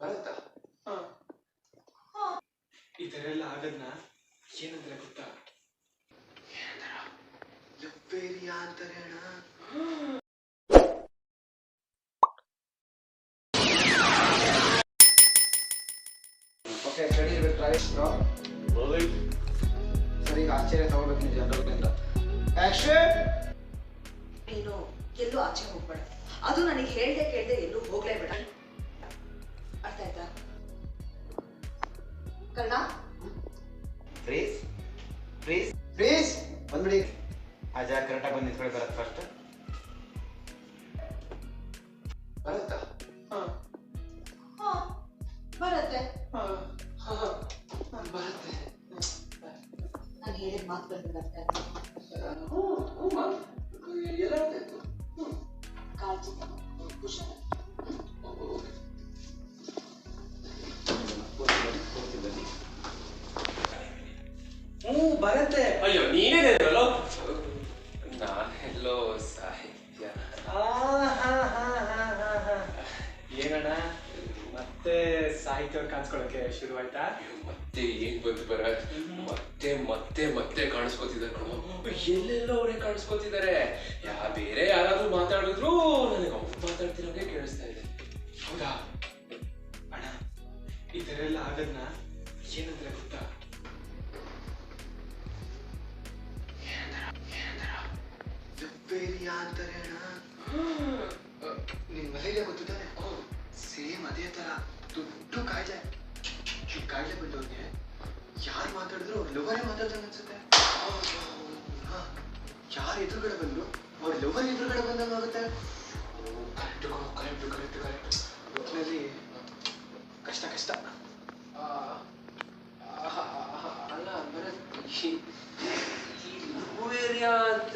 ಬರುತ್ತಾ? ಹಾ. ಈ ತರ ಎಲ್ಲ ಆಗದ್ನ ಏನಂದ್ರೆ ಗೊತ್ತಾ? ಅಂತಾರೆ ಅಣ್ಣ. ಓಕೆ ಸ್ಟಡಿ ಬ್ರೋ ಸರಿ ಆಶ್ಚರ್ಯ ತಗೋಬೇಕು ನೀವು ಜನರಲ್ಲಿಂದ. ಆಕ್ಷನ್ ನೀನು ಎಲ್ಲೂ ಆಚೆ ಹೋಗ್ಬೇಡ. ಅದು ನನಗೆ ಹೇಳ್ದೆ ಕೇಳ್ದೆ ಎಲ್ಲೂ ಹೋಗ್ಲೇಬೇಡ ಕರ್ಣ ಫ್ರೀಸ್ ಫ್ರೀಸ್ ಪ್ಲೀಸ್ ಬಂದ್ಬಿಡಿ ಆ ಜಾಗ ಕರೆಕ್ಟಾಗಿ ಬಂದು ನಿಂತ್ಕೊಳ್ಳಿ ಬರತ್ತೆ ಫಸ್ಟ್ ಬರುತ್ತಾ ಹಾ ಬರತ್ತೆ ಬರುತ್ತೆ ನಾನು ಹೇಳಿದ ಮಾತು ಬಂದು ಅರ್ಥ ಬರತ್ತೆ. ಅಯ್ಯೋ ನೀನೇನೇನಲ್ಲೋ ನಾನೆಲ್ಲೋ ಸಾಹಿತ್ಯ. ಏನಣ್ಣ? ಮತ್ತೆ ಸಾಹಿತ್ಯ ಕಾಣಿಸ್ಕೊಳಕ್ಕೆ ಶುರು ಆಯ್ತಾ ಮತ್ತೆ ಏನ್ ಬಂತು ಬರ ಮತ್ತೆ ಮತ್ತೆ ಮತ್ತೆ ಕಾಣಿಸ್ಕೊತಿದ್ದಾರೆ ಕಣೋ. ಎಲ್ಲೆಲ್ಲೋ ಅವರೇ ಕಾಣಿಸ್ಕೊತಿದ್ದಾರೆ. ಯಾ ಬೇರೆ ಯಾರಾದ್ರೂ ಮಾತಾಡಿದ್ರು ನನಗೆ ಅವ್ರು ಮಾತಾಡ್ತಿರೋಕೆ ಕೇಳಿಸ್ತಾ ಇದೆ. ಹೌದಾ? ಅಣ್ಣ ಈ ಥರ ಎಲ್ಲ ಆಗದ್ನ? ಏನಂದ್ರೆ ಗೊತ್ತಾ? ಲವ್ವೇರಿಯಾ ಅಂತಾರೆ ಅಣ್ಣ ನಿನ್ ಮಲೇರಿಯಾ ಗೊತ್ತು ತಾನೆ ಸೇಮ್ ಅದೇ ತರ. ದೊಡ್ಡ ಕಾಯಿಲೆ. ಕಾಯಿಲೆ ಬಂದವ್ರಿಗೆ ಯಾರು ಮಾತಾಡಿದ್ರು ಲವರೇ ಮಾತಾಡ್ದಂಗೆ ಅನ್ಸುತ್ತೆ. ಯಾರು ಎದುರುಗಡೆ ಬಂದ್ರು ಅವ್ರ ಲವರ್ ಎದುರುಗಡೆ ಬಂದಂಗೆ ಆಗುತ್ತೆ. Correct correct correct correct. ಒಟ್ಟಿನಲ್ಲಿ ಕಷ್ಟ ಕಷ್ಟ. ಅಲ್ಲ ಅಂದ್ರೆ ಲೂವೇರಿಯಾ